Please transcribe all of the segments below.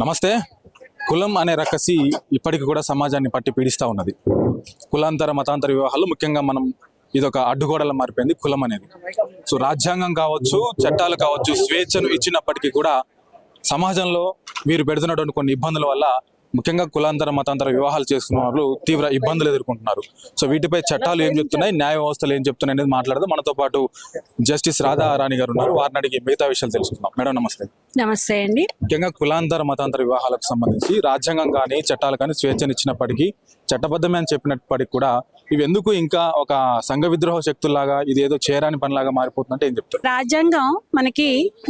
నమస్తే. కులం అనే రకసి ఇప్పటికి కూడా సమాజాన్ని పట్టి పీడిస్తూ ఉన్నది. కులాంతర మతాంతర వివాహాలు ముఖ్యంగా మనం ఇదొక ఒక అడ్డుగోడల మారిపోయింది కులం అనేది. సో రాజ్యాంగం కావచ్చు చట్టాలు కావచ్చు స్వేచ్ఛను ఇచ్చినప్పటికీ కూడా సమాజంలో వీరు పెడుతున్నటువంటి కొన్ని ఇబ్బందుల వల్ల ముఖ్యంగా కులాంతర మతాంతర వివాహాలు చేసుకున్న వాళ్ళు తీవ్ర ఇబ్బందులు ఎదుర్కొంటున్నారు. సో వీటిపై చట్టాలు ఏం చెప్తున్నాయి న్యాయ వ్యవస్థలు ఏం చెప్తున్నాయి అనేది మాట్లాడదాం. మనతో పాటు జస్టిస్ రాధా రాణి గారు ఉన్నారు. వారిని అడిగి మిగతా విషయాలు తెలుసుకుందాం. మేడం నమస్తే. నమస్తే అండి. ముఖ్యంగా కులాంతర మతాంతర వివాహాలకు సంబంధించి రాజ్యాంగం కానీ చట్టాలు కానీ స్వేచ్ఛనిచ్చినప్పటికీ చట్టబద్ధమే అని చెప్పినప్పటికీ కూడా ఇవి ఎందుకు ఇంకా ఒక సంఘ విద్రోహ శక్తుల్లాగా ఇది ఏదో చేయరాని పనిలాగా మారిపోతుందంటే ఏం చెప్తారు? రాజ్యాంగం మనకి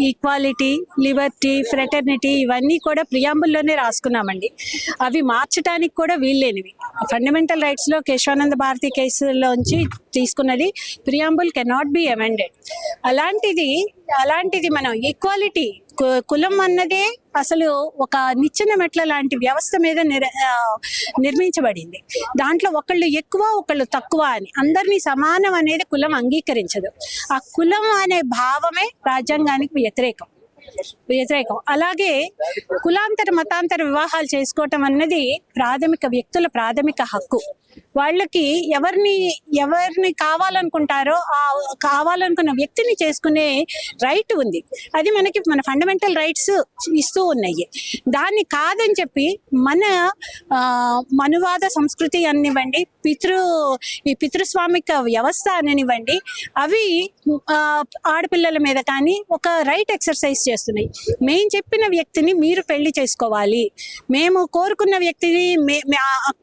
ఈక్వాలిటీ లిబర్టీ ఫ్రెటర్నిటీ ఇవన్నీ కూడా ప్రియాంబుల్లోనే రాసుకున్నామండి. అవి మార్చడానికి కూడా వీల్లేనివి. ఫండమెంటల్ రైట్స్లో కేశవానంద భారతి కేసులోంచి తీసుకున్నది ప్రియాంబుల్ కెనాట్ బి అమెండెడ్. అలాంటిది అలాంటిది మనం ఈక్వాలిటీ కులం అన్నదే అసలు ఒక నిచ్చెన మెట్ల లాంటి వ్యవస్థ మీద నిర్మించబడింది. దాంట్లో ఒకళ్ళు ఎక్కువ ఒకళ్ళు తక్కువ అని. అందరినీ సమానం అనేది కులం అంగీకరించదు. ఆ కులం అనే భావమే రాజ్యాంగానికి వ్యతిరేకం. వ్యతిరేకం. అలాగే కులాంతర మతాంతర వివాహాలు చేసుకోవటం అన్నది ప్రాథమిక వ్యక్తుల ప్రాథమిక హక్కు. వాళ్ళకి ఎవరిని ఎవరిని కావాలనుకుంటారో ఆ కావాలనుకున్న వ్యక్తిని చేసుకునే రైట్ ఉంది. అది మనకి మన ఫండమెంటల్ రైట్స్ ఇస్తూ ఉన్నాయి. దాన్ని కాదని చెప్పి మన మనువాద సంస్కృతి అనివ్వండి పితృ ఈ పితృస్వామిక వ్యవస్థ అనివ్వండి అవి ఆడపిల్లల మీద కానీ ఒక రైట్ ఎక్సర్సైజ్ చేస్తున్నాయి. మేము చెప్పిన వ్యక్తిని మీరు పెళ్ళి చేసుకోవాలి. మేము కోరుకున్న వ్యక్తిని మే-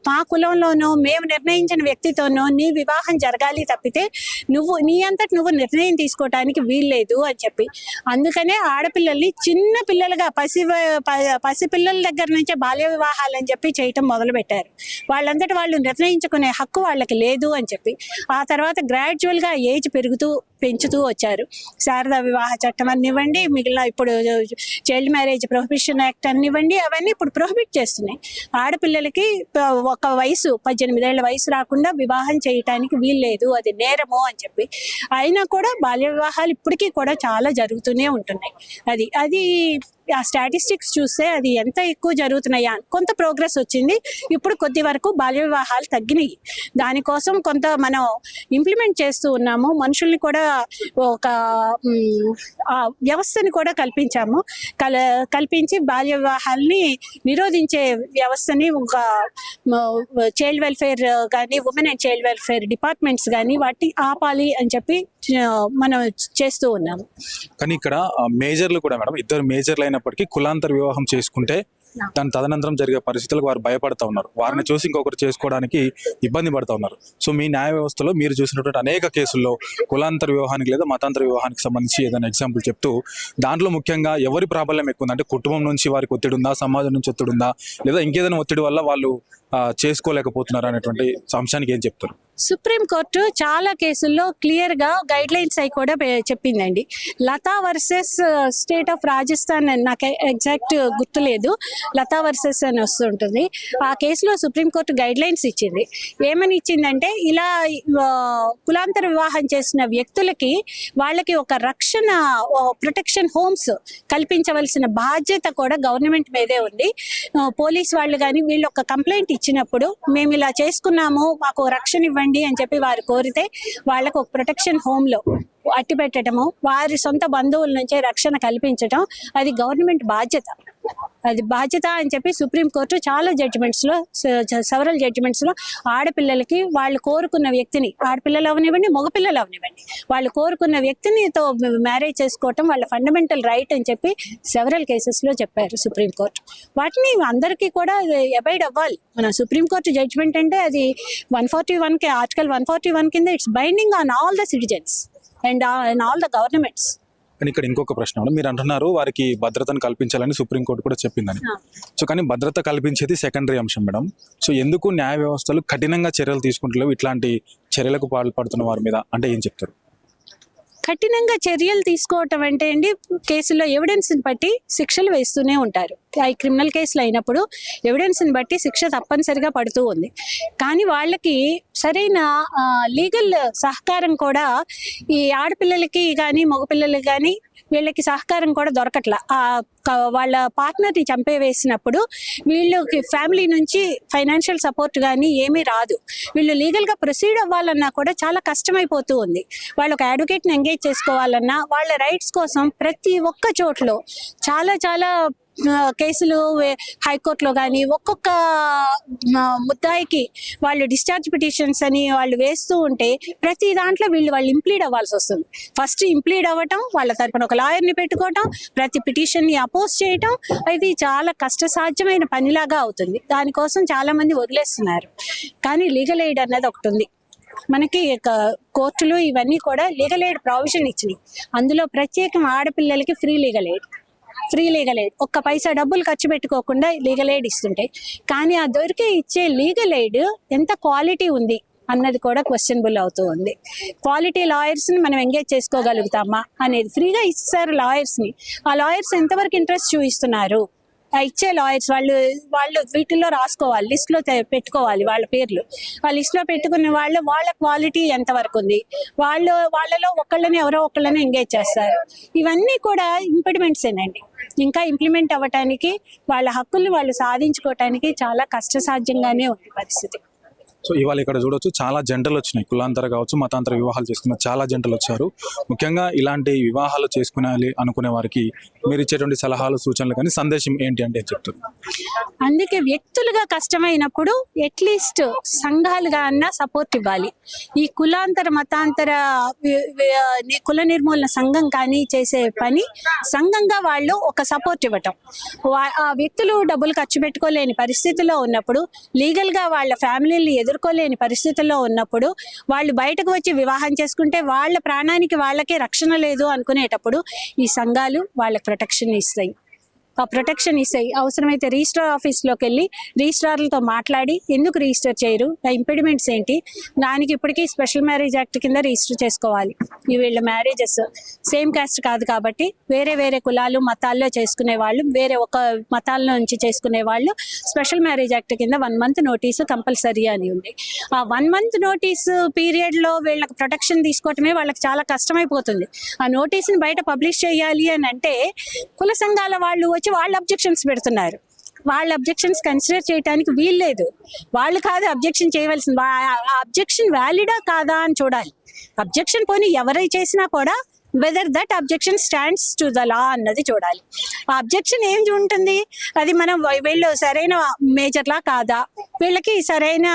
మా కులంలోనో మేము నిర్ణయించిన వ్యక్తితోనో నీ వివాహం జరగాలి తప్పితే నువ్వు నీ అంతటి నువ్వు నిర్ణయం తీసుకోవటానికి వీల్లేదు అని చెప్పి. అందుకనే ఆడపిల్లల్ని చిన్న పిల్లలుగా పసి పసిపిల్లల పసి పిల్లల దగ్గర నుంచే బాల్య వివాహాలు అని చెప్పి చేయటం మొదలు పెట్టారు వాళ్ళంతటి వాళ్ళు నిర్ణయించుకునే హక్కు వాళ్ళకి లేదు అని చెప్పి. ఆ తర్వాత గ్రాడ్యువల్గా ఏజ్ పెరుగుతూ పెంచుతూ వచ్చారు. శారదా వివాహ చట్టం అనివ్వండి మిగిలిన ఇప్పుడు చైల్డ్ మ్యారేజ్ ప్రొహిబిషన్ యాక్ట్ అనివ్వండి అవన్నీ ఇప్పుడు ప్రొహిబిట్ చేస్తున్నాయి. ఆడపిల్లలకి ఒక వయసు పద్దెనిమిదేళ్ళ వయసు రాకుండా వివాహం చేయటానికి వీల్లేదు అది నేరము అని చెప్పి. అయినా కూడా బాల్య వివాహాలు ఇప్పటికీ కూడా చాలా జరుగుతూనే ఉంటున్నాయి. అది అది ఆ స్టాటిస్టిక్స్ చూస్తే అది ఎంత ఎక్కువ జరుగుతున్నాయా? అని కొంత ప్రోగ్రెస్ వచ్చింది. ఇప్పుడు కొద్ది వరకు బాల్య వివాహాలు తగ్గినాయి. దానికోసం కొంత మనం ఇంప్లిమెంట్ చేస్తూ ఉన్నాము. మనుషుల్ని కూడా ఒక ఆ వ్యవస్థని కూడా కల్పించాము. కల కల్పించి బాల్య వివాహాలని నిరోధించే వ్యవస్థని ఒక చైల్డ్ వెల్ఫేర్ కానీ women and child welfare departments కానీ వాటి ఆపాలి అని చెప్పి మనం చేస్తూ ఉన్నాము. కానీ ఇక్కడ మేజర్లు కూడా మేడం ఇద్దరు మేజర్లు అయినప్పటికీ కులాంతర వివాహం చేసుకుంటే దాని తదనంతరం జరిగే పరిస్థితులకు వారు భయపడతా ఉన్నారు. వారిని చూసి ఇంకొకరు చేసుకోవడానికి ఇబ్బంది పడతా ఉన్నారు. సో మీ న్యాయ వ్యవస్థలో మీరు చూసినటువంటి అనేక కేసుల్లో కులాంతర వివాహానికి లేదా మతాంతర వివాహానికి సంబంధించి ఏదైనా ఎగ్జాంపుల్ చెప్తూ దాంట్లో ముఖ్యంగా ఎవరి ప్రాబల్యం ఎక్కువ ఉంది అంటే కుటుంబం నుంచి వారికి ఒత్తిడి ఉందా సమాజం నుంచి ఒత్తిడి ఉందా లేదా ఇంకేదైనా ఒత్తిడి వల్ల వాళ్ళు చేసుకోలేకపోతున్నారు అనేటువంటి అంశానికి ఏం చెప్తారు? సుప్రీం కోర్టు చాలా కేసుల్లో క్లియర్గా గైడ్ లైన్స్ అయి కూడా చెప్పిందండి. Lata versus state of Rajasthan అని నాకు ఎగ్జాక్ట్ గుర్తులేదు. లతా వర్సెస్ అని వస్తుంటుంది. ఆ కేసులో సుప్రీంకోర్టు గైడ్ లైన్స్ ఇచ్చింది. ఏమని ఇచ్చిందంటే ఇలా కులాంతర వివాహం చేసిన వ్యక్తులకి వాళ్ళకి ఒక రక్షణ ప్రొటెక్షన్ హోమ్స్ కల్పించవలసిన బాధ్యత కూడా గవర్నమెంట్ మీదే ఉంది. పోలీస్ వాళ్ళు కానీ వీళ్ళు ఒక కంప్లైంట్ ఇచ్చినప్పుడు మేము ఇలా చేసుకున్నాము మాకు రక్షణ ఇవ్వండి అని చెప్పి వారు కోరితే వాళ్ళకు ఒక ప్రొటెక్షన్ హోమ్లో అట్టి పెట్టడము వారి సొంత బంధువుల నుంచే రక్షణ కల్పించడం అది గవర్నమెంట్ బాధ్యత. అది బాధ్యత అని చెప్పి సుప్రీం కోర్టు చాలా జడ్జిమెంట్స్లో సెవరల్ జడ్జిమెంట్స్లో ఆడపిల్లలకి వాళ్ళు కోరుకున్న వ్యక్తిని ఆడపిల్లలు అవనివ్వండి మగపిల్లలు అవనివ్వండి వాళ్ళు కోరుకున్న వ్యక్తినితో మ్యారేజ్ చేసుకోవటం వాళ్ళ ఫండమెంటల్ రైట్ అని చెప్పి సెవరల్ కేసెస్లో చెప్పారు సుప్రీం కోర్టు. వాటిని అందరికీ కూడా అబైడ్ అవ్వాలి. మన సుప్రీం కోర్టు జడ్జిమెంట్ అంటే అది వన్ ఫార్టీ వన్కి ఆర్టికల్ వన్ ఫార్టీ వన్ కింద it's binding on all the citizens and all the governments కానీ ఇక్కడ ఇంకొక ప్రశ్న మీరు అంటున్నారు వారికి భద్రతను కల్పించాలని సుప్రీంకోర్టు కూడా చెప్పిందని. సో కానీ భద్రత కల్పించేది సెకండరీ అంశం మేడం. సో ఎందుకు న్యాయ వ్యవస్థలు కఠినంగా చర్యలు తీసుకుంటలేవు? ఇట్లాంటి చర్యలకు పాల్పడుతున్న వారి మీద అంటే ఏం చెప్తారు? కఠినంగా చర్యలు తీసుకోవటం అంటే అండి కేసులో ఎవిడెన్స్ని బట్టి శిక్షలు వేస్తూనే ఉంటారు. ఈ క్రిమినల్ కేసులు అయినప్పుడు ఎవిడెన్స్ని బట్టి శిక్ష తప్పనిసరిగా పడుతూ ఉంది. కానీ వాళ్ళకి సరైన లీగల్ సహకారం కూడా ఈ ఆడపిల్లలకి కానీ మగపిల్లలకి కానీ వీళ్ళకి సహకారం కూడా దొరకట్లా. ఆ వాళ్ళ పార్ట్నర్ని చంపేవేసినప్పుడు వీళ్ళకి ఫ్యామిలీ నుంచి ఫైనాన్షియల్ సపోర్ట్ కానీ ఏమీ రాదు. వీళ్ళు లీగల్గా ప్రొసీడ్ అవ్వాలన్నా కూడా చాలా కష్టమైపోతూ ఉంది. వాళ్ళు ఒక అడ్వకేట్ని ఎంగేజ్ చేసుకోవాలన్నా వాళ్ళ రైట్స్ కోసం ప్రతి ఒక్క చోట్లో చాలా చాలా కేసులు హైకోర్టులో కానీ ఒక్కొక్క ముద్దాయికి వాళ్ళు డిశ్చార్జ్ పిటిషన్స్ అని వాళ్ళు వేస్తూ ఉంటే ప్రతి దాంట్లో వీళ్ళు వాళ్ళు ఇంప్లీడ్ అవ్వాల్సి వస్తుంది. ఫస్ట్ ఇంప్లీడ్ అవ్వటం వాళ్ళ తరపున ఒక లాయర్ని పెట్టుకోవటం ప్రతి పిటిషన్ని అపోజ్ చేయటం ఇది చాలా కష్టసాధ్యమైన పనిలాగా అవుతుంది. దానికోసం చాలామంది వదిలేస్తున్నారు. కానీ లీగల్ ఎయిడ్ అన్నది ఒకటి ఉంది. మనకి కోర్టులు ఇవన్నీ కూడా లీగల్ ఎయిడ్ ప్రావిజన్ ఇచ్చినాయి. అందులో ప్రత్యేకం ఆడపిల్లలకి free legal aid free legal aid. ఒక్క పైసా డబ్బులు ఖర్చు పెట్టుకోకుండా లీగల్ ఎయిడ్ ఇస్తుంటాయి. కానీ ఆ దొరికే ఇచ్చే లీగల్ ఎయిడ్ ఎంత క్వాలిటీ ఉంది అన్నది కూడా క్వశ్చనబుల్ అవుతూ ఉంది. క్వాలిటీ లాయర్స్ని మనం ఎంగేజ్ చేసుకోగలుగుతామా అనేది ఫ్రీగా ఇస్తారు లాయర్స్ని. ఆ లాయర్స్ ఎంతవరకు ఇంట్రెస్ట్ చూపిస్తున్నారు? ఇచ్చే లాయర్స్ వాళ్ళు వాళ్ళు వీటిల్లో రాసుకోవాలి లిస్ట్లో పెట్టుకోవాలి వాళ్ళ పేర్లు. ఆ లిస్ట్లో పెట్టుకున్న వాళ్ళు వాళ్ళ క్వాలిటీ ఎంతవరకు ఉంది? వాళ్ళు వాళ్ళలో ఒకళ్ళని ఎవరో ఒకళ్ళని ఎంగేజ్ చేస్తారు. ఇవన్నీ కూడా ఇంప్లిమెంట్స్ ఏనండి. ఇంకా ఇంప్లిమెంట్ అవ్వటానికి వాళ్ళ హక్కుల్ని వాళ్ళు సాధించుకోవటానికి చాలా కష్టసాధ్యంగానే ఉంది పరిస్థితి. సో ఇవాళ ఇక్కడ చూడొచ్చు చాలా జంటలు వచ్చినాయి. కులాంతర కావచ్చు మతాంతర వివాహాలు చేసుకున్న చాలా జంటలు వచ్చారు. ముఖ్యంగా ఇలాంటి వివాహాలు చేసుకునేయాలి అనుకునే వారికి మీరు ఇచ్చేటువంటి సలహాలు సూచనలు కానీ సందేశం ఏంటి అంటే ఏం చెప్తారు? అందుకే వ్యక్తులుగా కష్టమైనప్పుడు అట్లీస్ట్ సంఘాలుగా అన్నా సపోర్ట్ ఇవ్వాలి. ఈ కులాంతర మతాంతర కుల నిర్మూలన సంఘం కానీ చేసే పని సంఘంగా వాళ్ళు ఒక సపోర్ట్ ఇవ్వటం. ఆ వ్యక్తులు డబ్బులు ఖర్చు పెట్టుకోలేని పరిస్థితిలో ఉన్నప్పుడు లీగల్గా వాళ్ళ ఫ్యామిలీని ఎదుర్కోలేని పరిస్థితుల్లో ఉన్నప్పుడు వాళ్ళు బయటకు వచ్చి వివాహం చేసుకుంటే వాళ్ళ ప్రాణానికి వాళ్ళకే రక్షణ లేదు అనుకునేటప్పుడు ఈ సంఘాలు వాళ్ళకి ప్రొటెక్షన్ ఇస్తాయి. ప్రొటెక్షన్ ఇస్తాయి అవసరమైతే రిజిస్టర్ ఆఫీస్లోకి వెళ్ళి రిజిస్ట్రార్లతో మాట్లాడి ఎందుకు రిజిస్టర్ చేయరు? ఆ ఇంపెడిమెంట్స్ ఏంటి? దానికి ఇప్పటికీ స్పెషల్ మ్యారేజ్ యాక్ట్ కింద రిజిస్టర్ చేసుకోవాలి. ఈ వీళ్ళ మ్యారేజెస్ సేమ్ కాస్ట్ కాదు కాబట్టి వేరే వేరే కులాలు మతాల్లో చేసుకునే వాళ్ళు వేరే ఒక మతాల నుంచి చేసుకునే వాళ్ళు స్పెషల్ మ్యారేజ్ యాక్ట్ కింద వన్ మంత్ నోటీసు కంపల్సరీ అని ఉంది. ఆ వన్ మంత్ నోటీసు పీరియడ్లో వీళ్ళకి ప్రొటెక్షన్ తీసుకోవటమే వాళ్ళకి చాలా కష్టమైపోతుంది. ఆ నోటీస్ని బయట పబ్లిష్ చేయాలి అని అంటే కుల సంఘాల వాళ్ళు వచ్చి వాళ్ళు అబ్జెక్షన్స్ పెడుతున్నారు. వాళ్ళ అబ్జెక్షన్స్ కన్సిడర్ చేయడానికి వీల్లేదు వాళ్ళు కాదు అబ్జెక్షన్ చేయవలసింది. అబ్జెక్షన్ వ్యాలిడా కాదా అని చూడాలి. అబ్జెక్షన్ పోనీ ఎవరై చేసినా కూడా whether that objection stands to the law అన్నది చూడాలి. ఆ అబ్జెక్షన్ ఏం ఉంటుంది? అది మనం వీళ్ళు సరైన మేజర్లా కాదా? వీళ్ళకి సరైన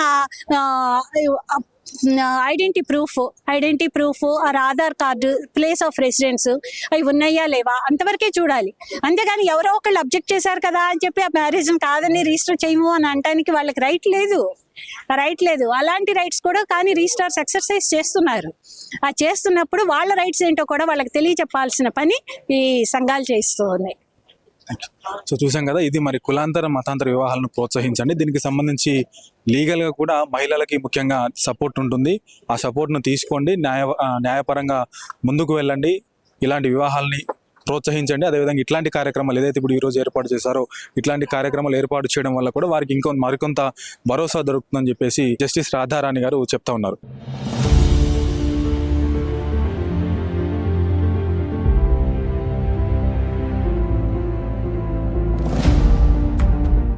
identity proof identity proof or Aadhaar card place of residence అవి ఉన్నాయా లేవా? అంతవరకే చూడాలి. అంతేగాని ఎవరో ఒకళ్ళు అబ్జెక్ట్ చేశారు కదా అని చెప్పి ఆ మ్యారేజ్ కాదని రిజిస్టర్ చేయము అని అనడానికి వాళ్ళకి రైట్ లేదు. రైట్ లేదు. అలాంటి రైట్స్ కూడా కానీ రిజిస్టార్స్ ఎక్సర్సైజ్ చేస్తున్నారు. ఆ చేస్తున్నప్పుడు వాళ్ళ రైట్స్ ఏంటో కూడా వాళ్ళకి తెలియచెప్పాల్సిన పని ఈ సంఘాలు చేస్తూ ఉన్నాయి. సో చూసాం కదా ఇది మరి కులాంతర మతాంతర వివాహాలను ప్రోత్సహించండి. దీనికి సంబంధించి లీగల్గా కూడా మహిళలకి ముఖ్యంగా సపోర్ట్ ఉంటుంది. ఆ సపోర్ట్ను తీసుకోండి. న్యాయ న్యాయపరంగా ముందుకు వెళ్ళండి. ఇలాంటి వివాహాలని ప్రోత్సహించండి. అదేవిధంగా ఇట్లాంటి కార్యక్రమాలు ఏదైతే ఇప్పుడు ఈ రోజు ఏర్పాటు చేశారో ఇట్లాంటి కార్యక్రమాలు ఏర్పాటు చేయడం వల్ల కూడా వారికి ఇంకొంత మరికొంత భరోసా దొరుకుతుందని చెప్పేసి జస్టిస్ రాధారాణి గారు చెప్తా ఉన్నారు.